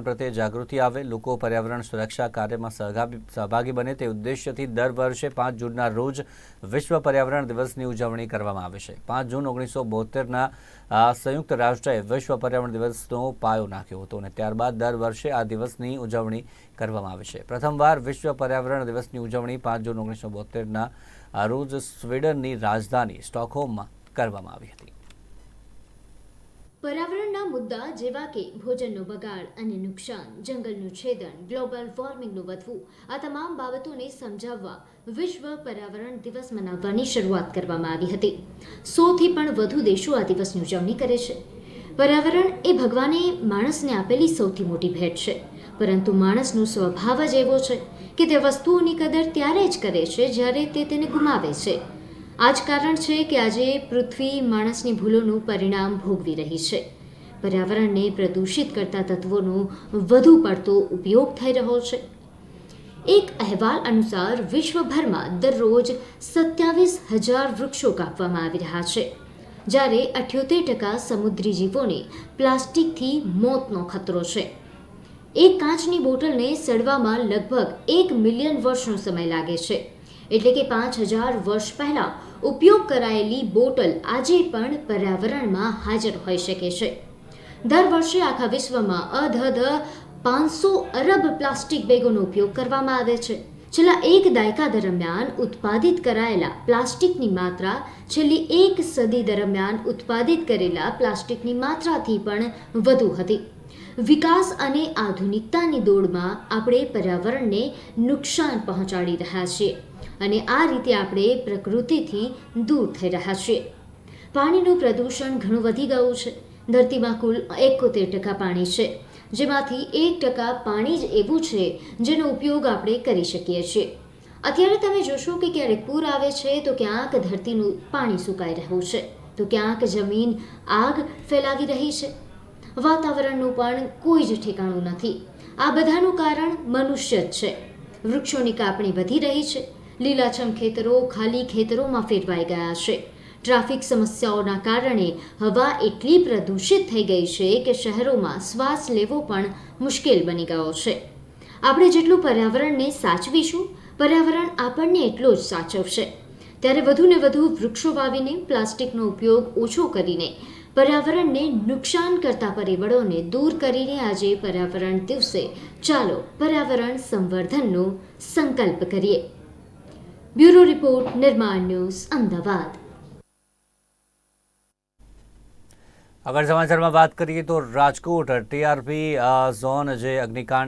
પર્યાવરણ પ્રત્યે જાગૃતિ આવે, લોકો પર્યાવરણ સુરક્ષા કાર્યમાં સહભાગી સહભાગી બને તે ઉદ્દેશ્યથી દર વર્ષે પાંચ જૂનના રોજ વિશ્વ પર્યાવરણ દિવસની ઉજવણી કરવામાં આવે છે. પાંચ જૂન ઓગણીસો બોતેરના સંયુક્ત રાષ્ટ્રએ વિશ્વ પર્યાવરણ દિવસનો પાયો નાખ્યો હતો અને ત્યારબાદ દર વર્ષે આ દિવસની ઉજવણી કરવામાં આવે છે. પ્રથમવાર વિશ્વ પર્યાવરણ દિવસની ઉજવણી પાંચ જૂન ઓગણીસો બોતેરના રોજ સ્વીડનની રાજધાની સ્ટોકહોમમાં કરવામાં આવી હતી. પર્યાવરણના મુદ્દા જેવા કે ભોજનનો બગાડ અને નુકસાન, જંગલનું છેદન, ગ્લોબલ વોર્મિંગનું વધવું, આ તમામ બાબતોને સમજાવવા વિશ્વ પર્યાવરણ દિવસ મનાવવાની શરૂઆત કરવામાં આવી હતી. સોથી પણ વધુ દેશો આ દિવસની ઉજવણી કરે છે. પર્યાવરણ એ ભગવાને માણસને આપેલી સૌથી મોટી ભેટ છે. પરંતુ માણસનો સ્વભાવ જ એવો છે કે તે વસ્તુઓની કદર ત્યારે જ કરે છે જ્યારે તે તેને ગુમાવે છે. આ જ કારણ છે કે આજે પૃથ્વી માણસની ભૂલોનું પરિણામ ભોગવી રહી છે. પર્યાવરણને પ્રદૂષિત કરતા તત્વોનો વધુ પડતો ઉપયોગ થઈ રહ્યો છે. એક અહેવાલ અનુસાર વિશ્વભરમાં દરરોજ સત્યાવીસ હજાર વૃક્ષો કાપવામાં આવી રહ્યા છે, જ્યારે અઠ્યોતેર ટકા સમુદ્રી જીવોને પ્લાસ્ટિકથી મોતનો ખતરો છે. એક કાચની બોટલને સડવામાં લગભગ એક મિલિયન વર્ષનો સમય લાગે છે, એટલે કે પાંચ હજાર વર્ષ પહેલાં ઉપયોગ કરાયેલી બોટલ આજે પણ પર્યાવરણમાં હાજર હોઈ શકે છે. દર વર્ષે આખા વિશ્વમાં અધધ પાંચસો અરબ પ્લાસ્ટિક બેગોનો ઉપયોગ કરવામાં આવે છે. છેલ્લા એક દાયકા દરમિયાન ઉત્પાદિત કરાયેલા પ્લાસ્ટિકની માત્રા છેલ્લી એક સદી દરમિયાન ઉત્પાદિત કરેલા પ્લાસ્ટિકની માત્રાથી પણ વધુ હતી. વિકાસ અને આધુનિકતાની દોડમાં આપણે પર્યાવરણને નુકસાન પહોંચાડી રહ્યા છીએ. અને આ રીતે આપણે પ્રકૃતિથી દૂર થઈ રહ્યા છીએ. પાણીનું પ્રદૂષણ ઘણું વધી ગયું છે. ધરતીમાં કુલ એકોતેર ટકા પાણી છે. જેમાંથી એક ટકા પાણી જ એવું છે જેનો ઉપયોગ આપણે કરી શકીએ છીએ. અત્યારે તમે જોશો કે ક્યારેક પૂર આવે છે તો ક્યાંક ધરતીનું પાણી સુકાઈ રહ્યું છે. તો ક્યાંક જમીન આગ ફેલાવી રહી છે. વાતાવરણનું પણ કોઈ જ ઠેકાણું નથી. આ બધાનું કારણ મનુષ્ય જ છે. વૃક્ષોની કાપણી વધી રહી છે. લીલાછમ ખેતરો, ખાલી ખેતરોમાં ફેરવાઈ ગયા છે. ટ્રાફિક સમસ્યાઓના કારણે હવા એટલી પ્રદૂષિત થઈ ગઈ છે કે શહેરોમાં શ્વાસ લેવો પણ મુશ્કેલ બની ગયો છે. આપણે જેટલું પર્યાવરણને સાચવીશું, પર્યાવરણ આપણને એટલો જ સાચવશે. ત્યારે વધુને વધુ વૃક્ષો વાવીને, પ્લાસ્ટિકનો ઉપયોગ ઓછો કરીને, પર્યાવરણને નુકસાન કરતા પરિબળોને દૂર કરીને આજે પર્યાવરણ દિવસે ચાલો પર્યાવરણ સંવર્ધનનો સંકલ્પ કરીએ. બ્યુરો રિપોર્ટ નિર્માણ ન્યૂઝ અમદાવાદ આગળ સમાચારમાં વાત કરીએ તો રાજકોટ ટીઆરપી ઝોન જે અગ્નિકાંડ